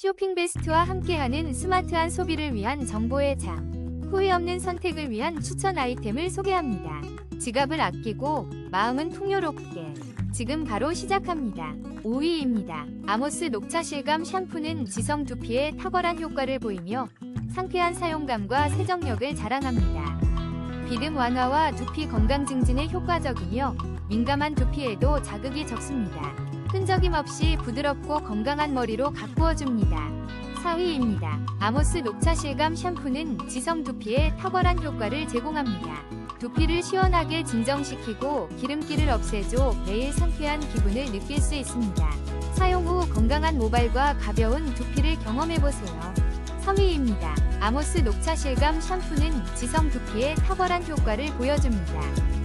쇼핑 베스트와 함께하는 스마트한 소비를 위한 정보의 장. 후회 없는 선택을 위한 추천 아이템을 소개합니다. 지갑을 아끼고 마음은 풍요롭게. 지금 바로 시작합니다. 5위입니다. 아모스 녹차 실감 샴푸는 지성 두피에 탁월한 효과를 보이며 상쾌한 사용감과 세정력을 자랑합니다. 비듬 완화와 두피 건강 증진에 효과적이며 민감한 두피에도 자극이 적습니다. 끈적임 없이 부드럽고 건강한 머리로 가꾸어 줍니다. 4위입니다. 아모스 녹차 실감 샴푸는 지성 두피에 탁월한 효과를 제공합니다. 두피를 시원하게 진정시키고 기름기를 없애줘 매일 상쾌한 기분을 느낄 수 있습니다. 사용 후 건강한 모발과 가벼운 두피를 경험해보세요. 3위입니다. 아모스 녹차 실감 샴푸는 지성 두피에 탁월한 효과를 보여줍니다.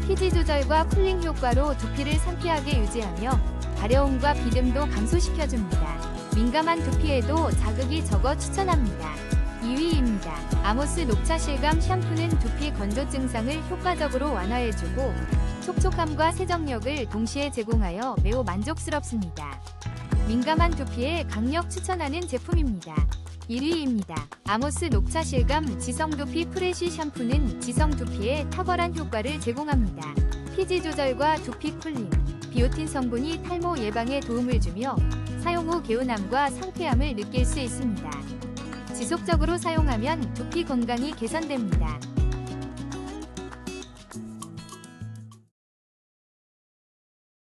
피지 조절과 쿨링 효과로 두피를 상쾌하게 유지하며 가려움과 비듬도 감소시켜줍니다. 민감한 두피에도 자극이 적어 추천합니다. 2위입니다. 아모스 녹차 실감 샴푸는 두피 건조 증상을 효과적으로 완화해주고 촉촉함과 세정력을 동시에 제공하여 매우 만족스럽습니다. 민감한 두피에 강력 추천하는 제품입니다. 1위입니다. 아모스 녹차 실감 지성 두피 프레쉬 샴푸는 지성 두피에 탁월한 효과를 제공합니다. 피지 조절과 두피 쿨링, 비오틴 성분이 탈모 예방에 도움을 주며 사용 후 개운함과 상쾌함을 느낄 수 있습니다. 지속적으로 사용하면 두피 건강이 개선됩니다.